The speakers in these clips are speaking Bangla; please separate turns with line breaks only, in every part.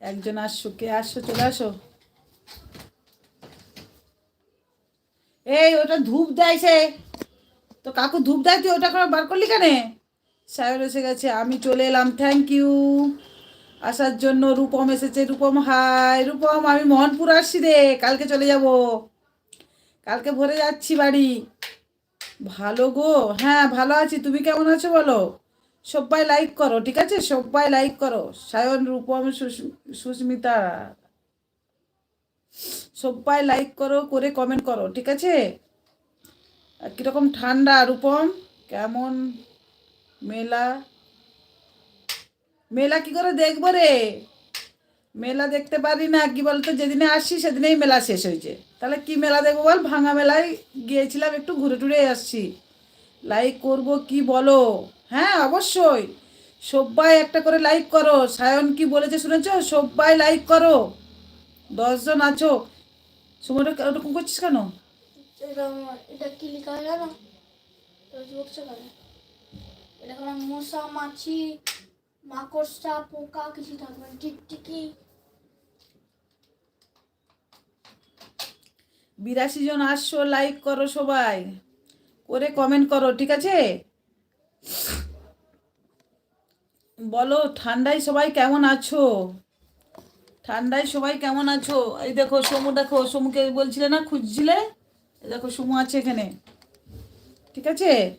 একজন আসছো, কে আসছো, চলে আসো। এই, ওটা ধূপ দেয় সে তো কাকু ধূপ দেয়, তুই ওটা করে বার করলি কেন? সায়র এসে গেছে, আমি চলে এলাম থ্যাংক ইউ আসার জন্য রূপম এসেছে, রূপম হাই রূপম, আমি মোহনপুর আসছি রে, কালকে চলে যাব। কালকে ভরে যাচ্ছি বাড়ি। ভালো গো হ্যাঁ ভালো আছি, তুমি কেমন আছো বলো? সবাই লাইক করো, ঠিক আছে? সবাই লাইক করো। সায়ন, রূপম, সুস- সুস্মিতা সবাই লাইক করো, করে কমেন্ট করো, ঠিক আছে? কীরকম ঠান্ডা, রূপম? কেমন? মেলা? মেলা কি করে দেখব রে? মেলা দেখতে পারি না, কি বলতো? যেদিনে আসছি, সেদিনেই মেলা শেষ হয়েছে। তাহলে কি মেলা দেখব বল? ভাঙা মেলায় গিয়েছিলাম, একটু ঘুরে টুরে আসছি। লাইক করব কি বলো? হ্যাঁ অবশ্যই। সবাই একটা করে লাইক করো। সায়ন কি বলেছে শুনেছো? সব্বাই লাইক করো। দশজন আছো। সময়টা ওরকম করছিস কেন?
এটা কি লেখা হয়ে গেল এটা কোনো মশা মাছি মাকড়সা পোকা কিছু থাকবে না। টিকটিকি
বিরাশি জন আসছো লাইক করো সবাই। করে কমেন্ট করো ঠিক আছে? বলো, ঠান্ডায় সবাই কেমন আছো? ঠান্ডায় সবাই কেমন আছো? এই দেখো, সমু, দেখো, সমুকে বলছিলে না খুঁজছিলে? দেখো, সমু আছে এখানে। ঠিক আছে?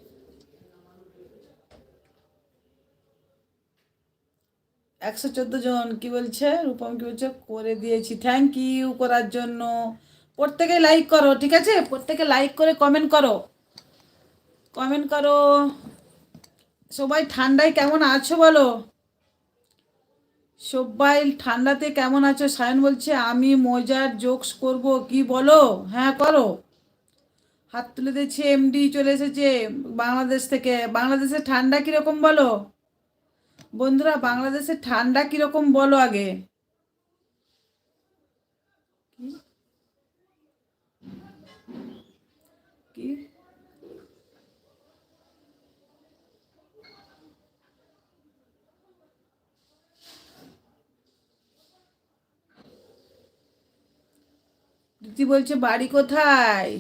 একশো চোদ্দ জন, কি বলছে? রূপম কি বলছে? করে দিয়েছি। থ্যাংক ইউ করার জন্য। প্রত্যেকে লাইক করো, ঠিক আছে? প্রত্যেকে লাইক করে কমেন্ট করো। কমেন্ট করো। সবাই ঠান্ডায় কেমন আছো বলো? সবাই ঠান্ডাতে কেমন আছো? সায়ন বলছে, আমি মজার জোকস করব, কি বলো? হ্যাঁ করো। হাত তুলে দিয়েছে এমডি চলে এসেছে বাংলাদেশ থেকে। বাংলাদেশে ঠান্ডা কীরকম বলো? বন্ধুরা, বাংলাদেশে ঠান্ডা কীরকম বলো আগে কি দিদি বলছে, বাড়ি কোথায়?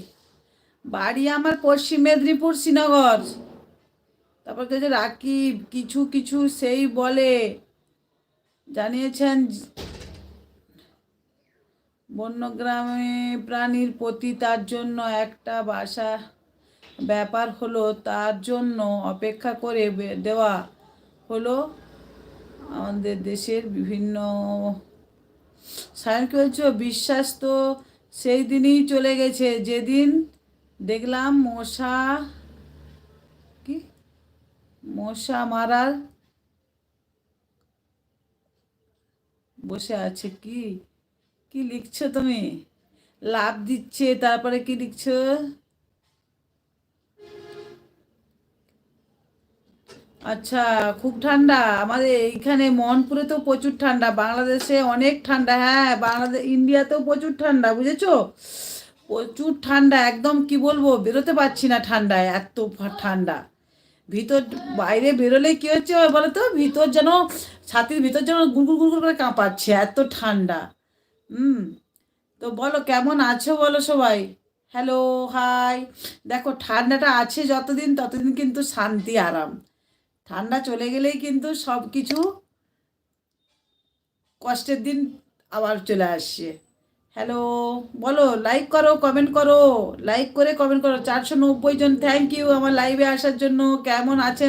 বাড়ি আমার পশ্চিম মেদিনীপুর শ্রীনগর। তারপর যে রাকিব, কিছু কিছু সেই বলে। জানিয়েছেন, বন্যগ্রামে প্রাণীর প্রতি তার জন্য একটা বাসা। ব্যাপার হলো, তার জন্য অপেক্ষা করে দেওয়া হলো আমাদের দেশের বিভিন্ন। সায়ন কি বলছো, বিশ্বাস তো সেই দিনই চলে গেছে। যেদিন দেখলাম মশা কি? মশা মারার বসে আছে। কি? কি লিখছো তুমি? লাভ দিচ্ছে, তারপরে কি লিখছো? আচ্ছা খুব ঠান্ডা। আমাদের এইখানে মোহনপুরে তো প্রচুর ঠান্ডা। বাংলাদেশে অনেক ঠান্ডা। হ্যাঁ বাংলাদেশ ইন্ডিয়াতেও প্রচুর ঠান্ডা, বুঝেছ? প্রচুর ঠান্ডা, একদম কি বলব, বেরোতে পারছি না ঠান্ডায়, এত ঠান্ডা। ভিতর, বাইরে বেরোলে কি হচ্ছে বলো তো? ভিতর যেন, ছাতির ভিতর যেন গুড়গুড় গুড়গুড় করে কাঁপাচ্ছে, এত ঠান্ডা। হুম, তো বলো, কেমন আছো বলো সবাই? হ্যালো হাই দেখো, ঠান্ডাটা আছে যতদিন, ততদিন কিন্তু শান্তি, আরাম। ঠান্ডা চলে গেলেই কিন্তু সব কিছু কষ্টের দিন আবার চলে আসছে। হ্যালো বলো লাইক করো কমেন্ট করো লাইক করে কমেন্ট করো। চারশো নব্বই জন থ্যাংক ইউ আমার লাইভে আসার জন্য। কেমন আছে?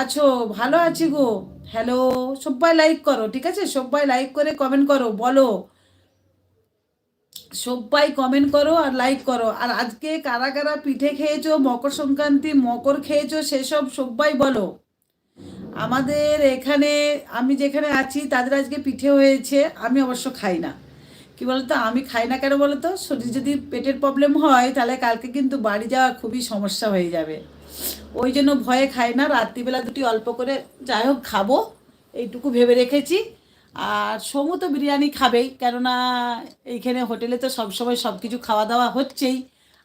আছো, ভালো আছি গো। হ্যালো সবাই লাইক করো, ঠিক আছে? সবাই লাইক করে কমেন্ট করো, বলো। সবাই কমেন্ট করো আর লাইক করো। আর আজকে কারা কারা পিঠে খেয়েছো, মকর সংক্রান্তি, মকর খেয়েছো, সেসব সবাই বলো। আমাদের এখানে, আমি যেখানে আছি, তাদের আজকে পিঠে হয়েছে, আমি অবশ্য খাই না। কি বলতো, আমি খাই না কেন বলতো? শরীর যদি পেটের প্রবলেম হয়, তাহলে কালকে কিন্তু বাড়ি যাওয়া খুবই সমস্যা হয়ে যাবে। ওই জন্য ভয়ে খাই না, রাত্রিবেলা দুটি অল্প করে যাই হোক খাব, এইটুকু ভেবে রেখেছি। আর সমু তো বিরিয়ানি খাবেই, কেননা এইখানে হোটেলে তো সবসময় সব কিছু খাওয়া দাওয়া হচ্ছেই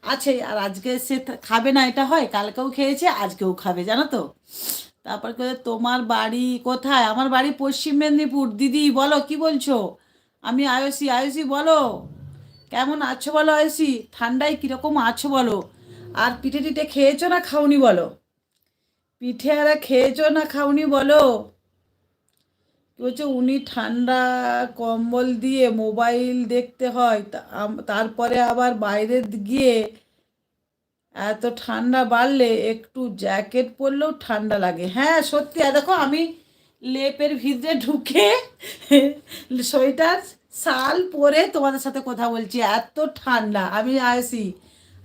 আছে আর আজকে সে খাবে না, এটা হয়, কালকেও খেয়েছে, আজকেও খাবে, জানো তো? তারপর করে তোমার বাড়ি কোথায়? আমার বাড়ি পশ্চিম মেদিনীপুর। দিদি, বলো, কি বলছো? আমি আয়সি আয়সি বলো। কেমন আছো বলো আয়সি ঠান্ডায় কীরকম আছো বলো? আর পিঠে টিঠে খেয়েছো না খাওনি বলো? পিঠে আর খেয়েছো না খাওনি বলো? বলছে? উনি ঠান্ডা কম্বল দিয়ে মোবাইল দেখতে হয়। তারপরে আবার বাইরে গিয়ে এত ঠান্ডা বাড়লে একটু জ্যাকেট পরলেও ঠান্ডা লাগে। হ্যাঁ সত্যি। দেখো, আমি লেপের ভিতরে ঢুকে সোয়েটার, শাল পরে তোমাদের সাথে কথা বলছি। এত ঠান্ডা। আমি আয়সি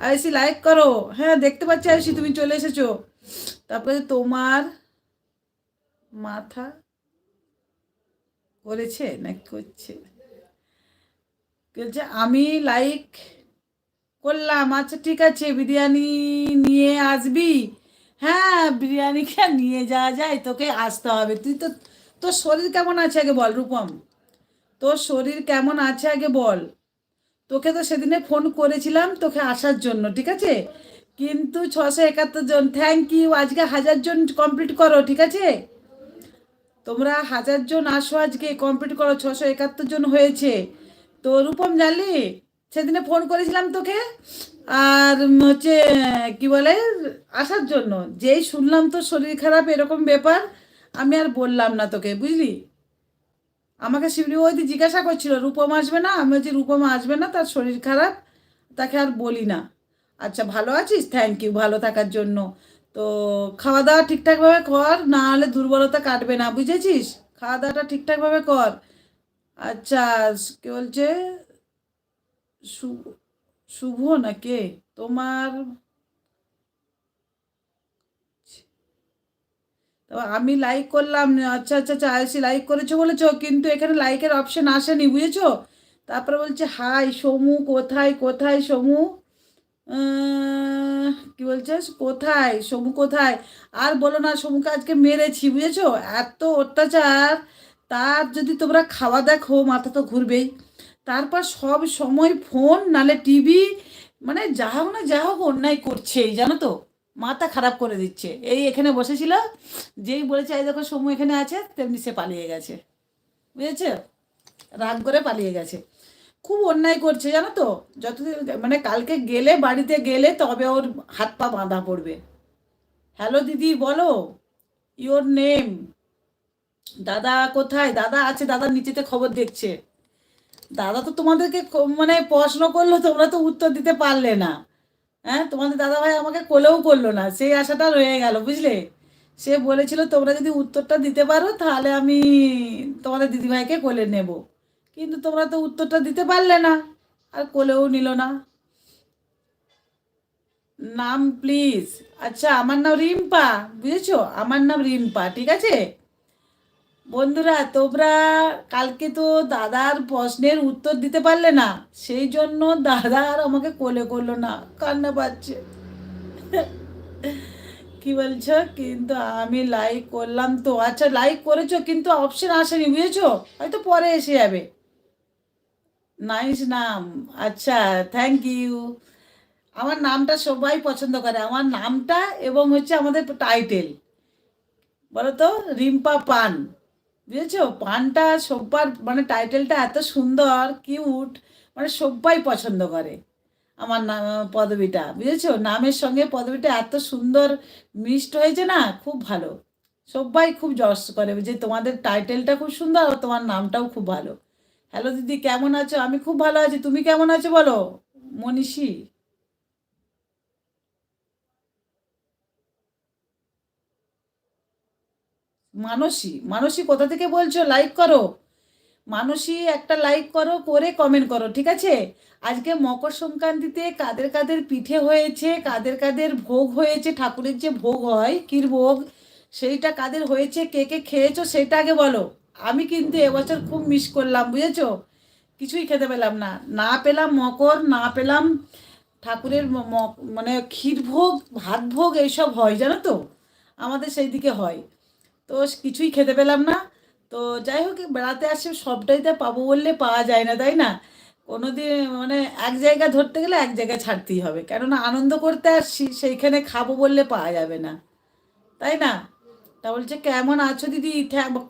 আয়সি লাইক করো। হ্যাঁ দেখতে পাচ্ছি আয়সি তুমি চলে এসেছ। তারপরে তোমার মাথা করেছে না করছে? বলছে, আমি লাইক করলাম আচ্ছা ঠিক আছে, বিরিয়ানি নিয়ে আসবি। হ্যাঁ বিরিয়ানিকে নিয়ে যাওয়া যায় তোকে আসতে হবে। তুই তো, তোর শরীর কেমন আছে আগে বল, রূপম? তোর শরীর কেমন আছে আগে বল। তোকে তো সেদিনে ফোন করেছিলাম তোকে আসার জন্য, ঠিক আছে? কিন্তু ছশো একাত্তর জন থ্যাংক ইউ আজকে হাজার জন কমপ্লিট করো, ঠিক আছে? তোমরা হাজার জন আসো আজকে কমপ্লিট করো, ছশো একাত্তর জন হয়েছে। তো রূপম জানলি? সেদিনে ফোন করেছিলাম তোকে, আর হচ্ছে, কি বলে, আসার জন্য। যেই শুনলাম তোর শরীর খারাপ, এরকম ব্যাপার, আমি আর বললাম না তোকে, বুঝলি? আমাকে শিবলি ওইদি জিজ্ঞাসা করছিল, রূপম আসবে না? আমি বলছি, রূপম আসবে না, তার শরীর খারাপ, তাকে আর বলি না। আচ্ছা ভালো আছিস? থ্যাংক ইউ ভালো থাকার জন্য। তো খাওয়া দাওয়া ঠিকঠাকভাবে কর, না হলে দুর্বলতা কাটবে না, বুঝেছিস? খাওয়া দাওয়াটা ঠিকঠাকভাবে কর। আচ্ছা কে বলছে? শুভ না কে তোমার আমি লাইক করলাম আচ্ছা আচ্ছা আচ্ছা আয়সি লাইক করেছ বলেছ, কিন্তু এখানে লাইকের অপশন আসেনি, বুঝেছ? তারপরে বলছে হাই সমু, কোথায় কোথায়, সমু? কি বলছিস কোথায়, সমু, কোথায়? আর বলো না, সমুকে আজকে মেরেছি, বুঝেছ? এত অত্যাচার। তার যদি তোমরা খাওয়া দেখো মাথা তো ঘুরবেই। তারপর সব সময় ফোন, নালে টিভি মানে যা হোক না যা হোক অন্যায় করছেই, জানো তো? মাথা খারাপ করে দিচ্ছে। এই এখানে বসেছিল, যেই বলেছে, এই দেখো, সমু এখানে আছে, তেমনি সে পালিয়ে গেছে। বুঝেছে? রাগ করে পালিয়ে গেছে। খুব অন্যায় করছে, জানো তো? যতদিন মানে কালকে গেলে, বাড়িতে গেলে তবে ওর হাত পা বাঁধা পড়বে। হ্যালো দিদি, বলো? ইওর নেম দাদা কোথায়? দাদা আছে, দাদা নিচেতে খবর দেখছে। দাদা তো তোমাদেরকে মানে প্রশ্ন করল, তোমরা তো উত্তর দিতে পারলে না। হ্যাঁ তোমাদের দাদা ভাই আমাকে কোলেও করল না। সেই আশাটা রয়ে গেল, বুঝলে? সে বলেছিল, তোমরা যদি উত্তরটা দিতে পারো, তাহলে আমি তোমাদের দিদিভাইকে কোলে নেব। কিন্তু তোমরা তো উত্তরটা দিতে পারলে না, আর কোলেও নিল না। নাম প্লিজ। আচ্ছা আমার নাম রিম্পা, বুঝেছ? আমার নাম রিম্পা, ঠিক আছে? বন্ধুরা, তোমরা কালকে তো দাদার প্রশ্নের উত্তর দিতে পারলে না? সেই জন্য দাদা আর আমাকে কোলে করল না। কান্না পাচ্ছে। কি বলছো? কিন্তু আমি লাইক করলাম তো। আচ্ছা লাইক করেছ, কিন্তু অপশন আসেনি, বুঝেছ? হয়তো পরে এসে যাবে। নাইস নাম। আচ্ছা থ্যাংক ইউ আমার নামটা সবাই পছন্দ করে। আমার নামটা এবং হচ্ছে আমাদের টাইটেল বলো তো, রিম্পা পান। বুঝেছ? পানটা সব্বার মানে টাইটেলটা এত সুন্দর, কিউট মানে সবাই পছন্দ করে আমার নাম পদবিটা, বুঝেছ? নামের সঙ্গে পদবিটা এত সুন্দর মিক্সড হয়েছে না, খুব ভালো। সবাই খুব জস করে যে তোমাদের টাইটেলটা খুব সুন্দর আর তোমার নামটাও খুব ভালো। হ্যালো দিদি, কেমন আছো? আমি খুব ভালো আছি। তুমি কেমন আছো বলো? মনীষী। মানসী মানসী কোথা থেকে বলছো? লাইক করো। মানসী, একটা লাইক করো, করে কমেন্ট করো, ঠিক আছে? আজকে মকর সংক্রান্তিতে কাদের কাদের পিঠে হয়েছে, কাদের কাদের ভোগ হয়েছে, ঠাকুরের যে ভোগ হয় ক্ষীর ভোগ, সেইটা কাদের হয়েছে, কে কে খেয়েছো, সেটা আগে বলো। আমি কিন্তু এবছর খুব মিস করলাম, বুঝেছ? কিছুই খেতে পেলাম না। না পেলাম মকর, না পেলাম ঠাকুরের মানে ক্ষীর ভোগ, ভাত ভোগ, এইসব হয়, জানো তো? আমাদের সেই দিকে হয়। তো কিছুই খেতে পেলাম না। তো যাই হোক, বেড়াতে আসে সবটাই তো পাবো বললে পাওয়া যায় না, তাই না? কোনো দিন মানে এক জায়গা ধরতে গেলে এক জায়গায় ছাড়তেই হবে। কেননা আনন্দ করতে আসছি, সেইখানে খাব বললে পাওয়া যাবে না। তাই না? তা বলছে, কেমন আছো দিদি?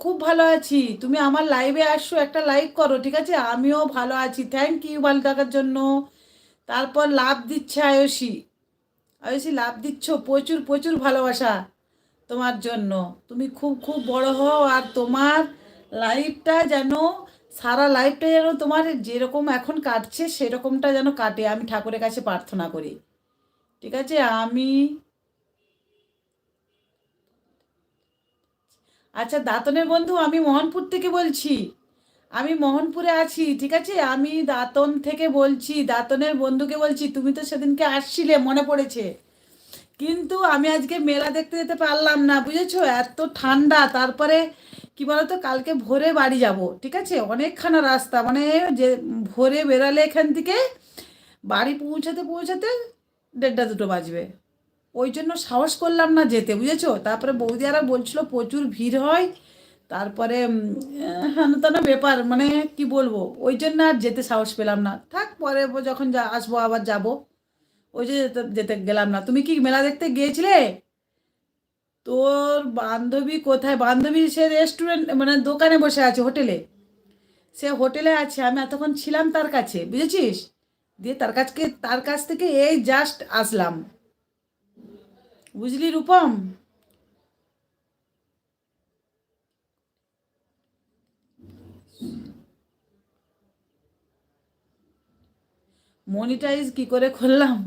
খুব ভালো আছি। তুমি আমার লাইভে আসো একটা লাইভ করো, ঠিক আছে? আমিও ভালো আছি। থ্যাংক ইউ ভালো থাকার জন্য। তারপর লাভ দিচ্ছে আয়সী আয়সী লাভ দিচ্ছ? প্রচুর প্রচুর ভালোবাসা। তোমার জন্য। তুমি খুব খুব বড় হও আর তোমার লাইফটা যেন, সারা লাইফটা যেন তোমার যেরকম এখন কাটছে, সেরকমটা যেন কাটে। আমি ঠাকুরের কাছে প্রার্থনা করি। ঠিক আছে? আমি আচ্ছা দাঁতনের বন্ধু, আমি মোহনপুর থেকে বলছি। আমি মোহনপুরে আছি, ঠিক আছে? আমি দাঁতন থেকে বলছি, দাঁতনের বন্ধুকে বলছি, তুমি তো সেদিনকে আসছিলে, মনে পড়েছে। কিন্তু আমি আজকে মেলা দেখতে যেতে পারলাম না, বুঝেছ? এত ঠান্ডা, তারপরে কি বলতো, কালকে ভোরে বাড়ি যাব, ঠিক আছে? অনেকখানা রাস্তা মানে যে ভোরে বেরালে এখান থেকে বাড়ি পৌঁছাতে পৌঁছাতে দেড়টা দুটো বাজবে। ওই জন্য সাহস করলাম না যেতে, বুঝেছ? তারপরে বৌদিয়ারা বলছিল, প্রচুর ভিড় হয়। তারপরে হ্যান ব্যাপার মানে কি বলব? ওই জন্য আর যেতে সাহস পেলাম না। থাক, পরে যখন যা আসব, আবার যাব। ওই যে যেতে গেলাম না। তুমি কি মেলা দেখতে গিয়েছিলে? তোর বান্ধবী কোথায়? বান্ধবী সে রেস্টুরেন্ট মানে দোকানে বসে আছে হোটেলে। সে হোটেলে আছে, আমি এতক্ষণ ছিলাম তার কাছে, বুঝেছিস? দিয়ে তার কাছকে, তার কাছ থেকে এই জাস্ট আসলাম। বুঝলি রূপম? মনিটাইজ কি করে করলাম?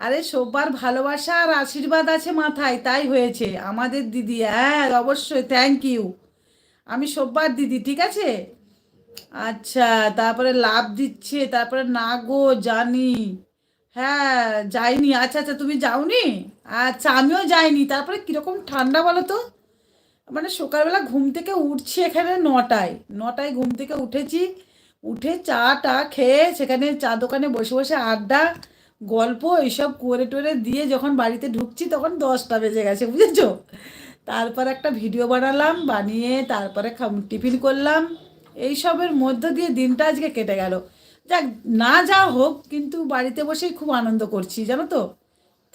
আরে সবার ভালোবাসা আর আশীর্বাদ আছে মাথায়, তাই হয়েছে। আমাদের দিদি হ্যাঁ অবশ্যই থ্যাংক ইউ আমি সব্বার দিদি, ঠিক আছে? আচ্ছা তারপরে লাভ দিচ্ছে, তারপরে না গো, জানি। হ্যাঁ যাইনি আচ্ছা আচ্ছা তুমি যাওনি? আচ্ছা আমিও যাইনি। তারপরে কীরকম ঠান্ডা বলো তো? মানে সকালবেলা ঘুম থেকে উঠছি এখানে নটায়। নটায় ঘুম থেকে উঠেছি। উঠে চা টা খেয়ে সেখানে চা দোকানে বসে বসে আড্ডা, গল্প এইসব করে টোরে দিয়ে যখন বাড়িতে ঢুকছি তখন দশটা বেজে গেছে, বুঝেছ? তারপর একটা ভিডিও বানালাম, বানিয়ে তারপরে টিফিন করলাম। এইসবের মধ্য দিয়ে দিনটা আজকে কেটে গেল। যাক, না যা হোক, কিন্তু বাড়িতে বসেই খুব আনন্দ করছি, জানো তো?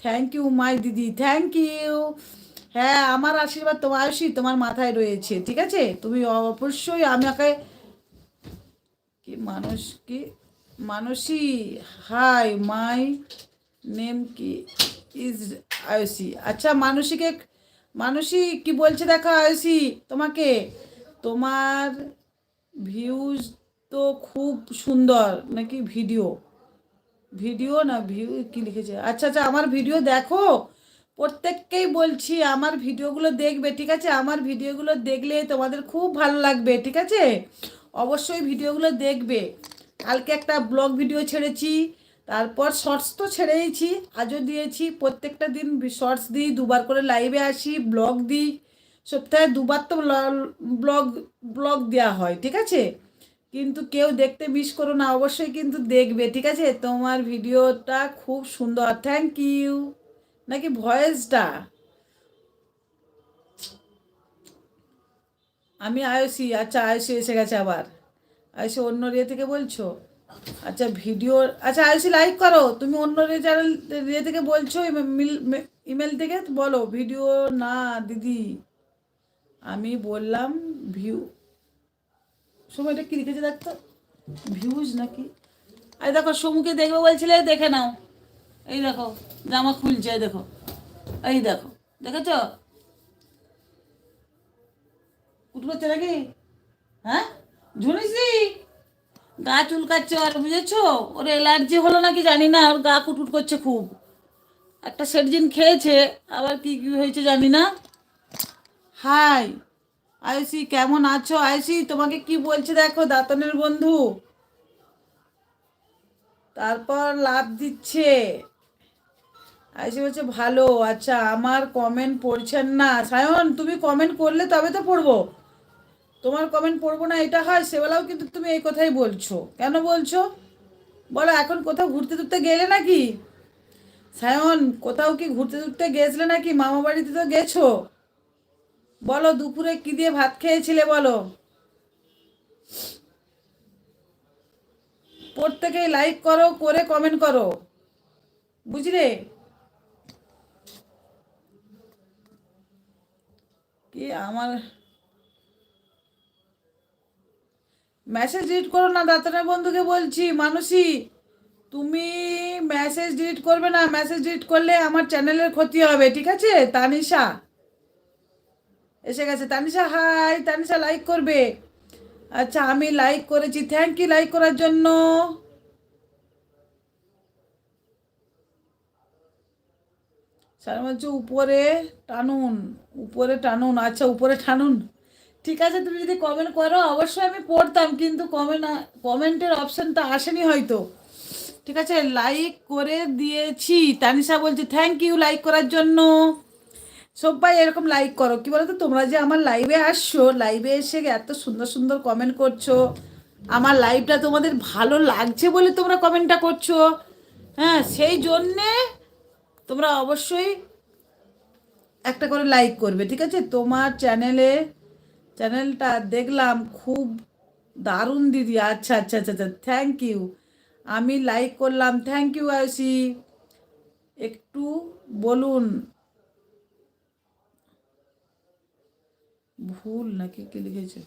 থ্যাংক ইউ মাই দিদি থ্যাংক ইউ হ্যাঁ আমার আশীর্বাদ তোমার আয়ুষই তোমার মাথায় রয়েছে, ঠিক আছে? তুমি অবশ্যই আমাকে কি মানুষ কি? মানসী হাই, মাই নেম কি? ইজ আয়ুষী। আচ্ছা মানসীকে মানসী কি বলছে দেখো আয়ুষী তোমাকে? তোমার ভিউজ তো খুব সুন্দর, নাকি ভিডিও? ভিডিও না ভিউ কি লিখেছে? আচ্ছা আচ্ছা আমার ভিডিও দেখো। প্রত্যেককেই বলছি আমার ভিডিওগুলো দেখবে, ঠিক আছে? আমার ভিডিওগুলো দেখলে তোমাদের খুব ভালো লাগবে, ঠিক আছে? অবশ্যই ভিডিওগুলো দেখবে। কালকে একটা ব্লগ ভিডিও ছেড়েছি, তারপর শর্টস তো ছেড়েইছি, আজও দিয়েছি, প্রত্যেকটা দিন শর্টস দিই, দুবার করে লাইভে আসি, ব্লগ দিই, সপ্তাহে দুবার তো ব্লগ ব্লগ দেওয়া হয়, ঠিক আছে? কিন্তু কেউ দেখতে মিস করো না, অবশ্যই কিন্তু দেখবে, ঠিক আছে? তোমার ভিডিওটা খুব সুন্দর থ্যাংক ইউ নাকি ভয়েসটা? আমি আয়ুষী আচ্ছা আয়ুষী এসে গেছে আবার। আয়ুষী, অন্য রে থেকে বলছো? আচ্ছা ভিডিও আচ্ছা আয়ুষী লাইক করো। তুমি অন্য রে চ্যানেল রিয়ে থেকে বলছো ইমেল থেকে বলো ভিডিও না, দিদি। আমি বললাম ভিউ সময়টা কি লিখেছে দেখতো? ভিউজ নাকি? এই দেখো, সমুকে দেখবে বলছিলে, দেখে নাও। এই দেখো, জামা খুলছে দেখো। এই দেখো, দেখেছ? উঠবচ্ছে নাকি হ্যাঁ? ঝুনিসি গা চুলকাচ্ছে আর, বুঝেছ? ওর অ্যালার্জি হলো নাকি জানি না, ওর গা কুটুট করছে খুব। একটা সেটজিন খেয়েছে, আবার কি কি হয়েছে জানি না। হাই আয়ুষি কেমন আছো? আয়ুষি তোমাকে কি বলছে দেখো, দাতনের বন্ধু। তারপর লাভ দিচ্ছে। আয়ুষি বলছে, ভালো আচ্ছা আমার কমেন্ট পড়ছেন না। সায়ন, তুমি কমেন্ট করলে তবে তো পড়ব। তোমার কমেন্ট পড়ব না, এটা হয়, সেবেলাও কিন্তু তুমি এই কথাই বলছো। কেন বলছো? বলো, এখন কোথাও ঘুরতে টুরতে গেলে নাকি? সায়ন, কোথাও কি ঘুরতে টুরতে গেছিলে নাকি? মামা বাড়িতে তো গেছো। বলো, দুপুরে কি দিয়ে ভাত খেয়েছিলে বলো? প্রত্যেকেই লাইক করো, করে কমেন্ট করো। বুঝলে? কি আমার মেসেজ ডিলিট করো না দাঁতনের বন্ধুকে বলছি মানুষই তুমি মেসেজ ডিলিট করবে না মেসেজ ডিলিট করলে আমার চ্যানেলের ক্ষতি হবে, ঠিক আছে? তানিশা, এসে গেছে। তানিশা হাই তানিশা লাইক করবে। আচ্ছা আমি লাইক করেছি থ্যাংক ইউ লাইক করার জন্য। স্যার বলছে, উপরে টানুন উপরে টানুন আচ্ছা উপরে টানুন। ঠিক আছে, তুমি যদি কমেন্ট করো, অবশ্যই আমি পড়তাম, কিন্তু কমেন্ট কমেন্টের অপশানটা আসেনি হয়তো। ঠিক আছে লাইক করে দিয়েছি। তানিশা বলছে থ্যাংক ইউ লাইক করার জন্য। সবাই এরকম লাইক করো। কি বলতো, তোমরা যে আমার লাইভে আসছো লাইভে এসে এত সুন্দর সুন্দর কমেন্ট করছ, আমার লাইভটা তোমাদের ভালো লাগছে বলে তোমরা কমেন্টটা করছ। হ্যাঁ সেই জন্যে তোমরা অবশ্যই একটা করে লাইক করবে। ঠিক আছে, তোমার চ্যানেলে চ্যানেলটা দেখলাম, খুব দারুণ দিদি। আচ্ছা আচ্ছা আচ্ছা আচ্ছা থ্যাংক ইউ আমি লাইক করলাম থ্যাংক ইউ আয়সি একটু বলুন। ভুল নাকি, কি লিখেছে?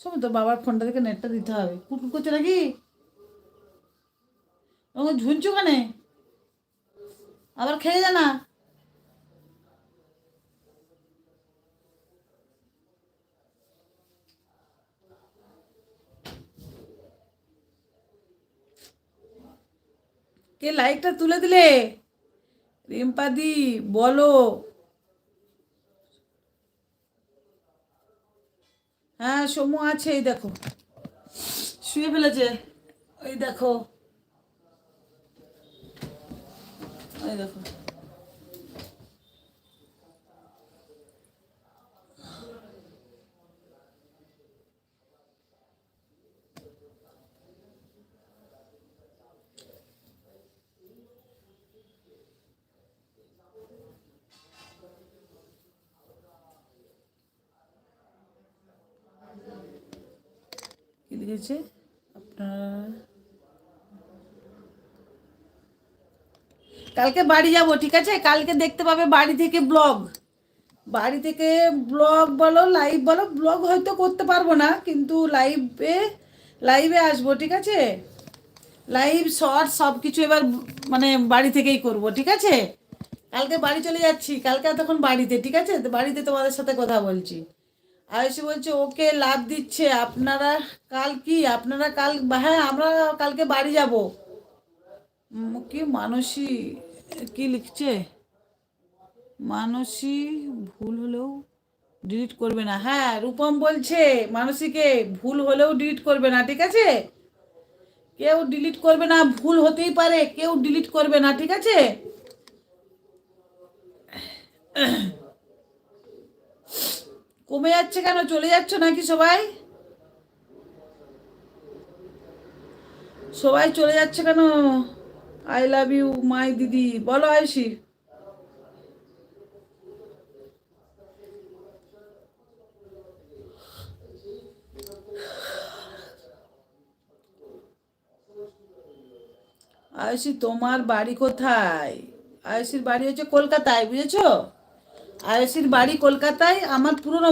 শোনো তো বাবার ফোনটা থেকে নেটটা দিতে হবে। কুটকুট করছে নাকি? ঝুনছো কানে আবার খেয়ে যা না? কে লাইকটা তুলে দিলে? রিম্পাদি, বলো। হ্যাঁ সমু আছে, এই দেখো। শুয়ে ফেলেছে। ওই দেখো। ওই দেখো। লিখেছে আপনার কালকে বাড়ি যাব, ঠিক আছে? কালকে দেখতে পাবে বাড়ি থেকে ব্লগ। বাড়ি থেকে ব্লগ বলো লাইভ বলো, ব্লগ হয়তো করতে পারব না, কিন্তু লাইভে লাইভে আসব, ঠিক আছে? লাইভ শর্ট সব কিছু এবার মানে বাড়ি থেকেই করব, ঠিক আছে? কালকে বাড়ি চলে যাচ্ছি, কালকে তখন বাড়িতে, ঠিক আছে? বাড়িতে তোমাদের সাথে কথা বলছি। আয়ুষি বলছে, ওকে লাভ দিচ্ছে। আপনারা কাল কি? আপনারা কাল হ্যাঁ আমরা কালকে বাড়ি যাব। কি মানসী, কি লিখছে? মানসী ভুল হলেও ডিলিট করবে না। হ্যাঁ রূপম বলছে, মানসীকে ভুল হলেও ডিলিট করবে না, ঠিক আছে? কেউ ডিলিট করবে না, ভুল হতেই পারে, কেউ ডিলিট করবে না, ঠিক আছে? কমে যাচ্ছে কেন? চলে যাচ্ছ নাকি সবাই? সবাই চলে যাচ্ছে কেন? আই লাভ ইউ মাই দিদি। বলো আয়ুষি। আয়ুষি, তোমার বাড়ি কোথায়? আয়ুষির বাড়ি হচ্ছে কলকাতায়, বুঝেছ? আয়ুষির বাড়ি কলকাতায়, আমার পুরনো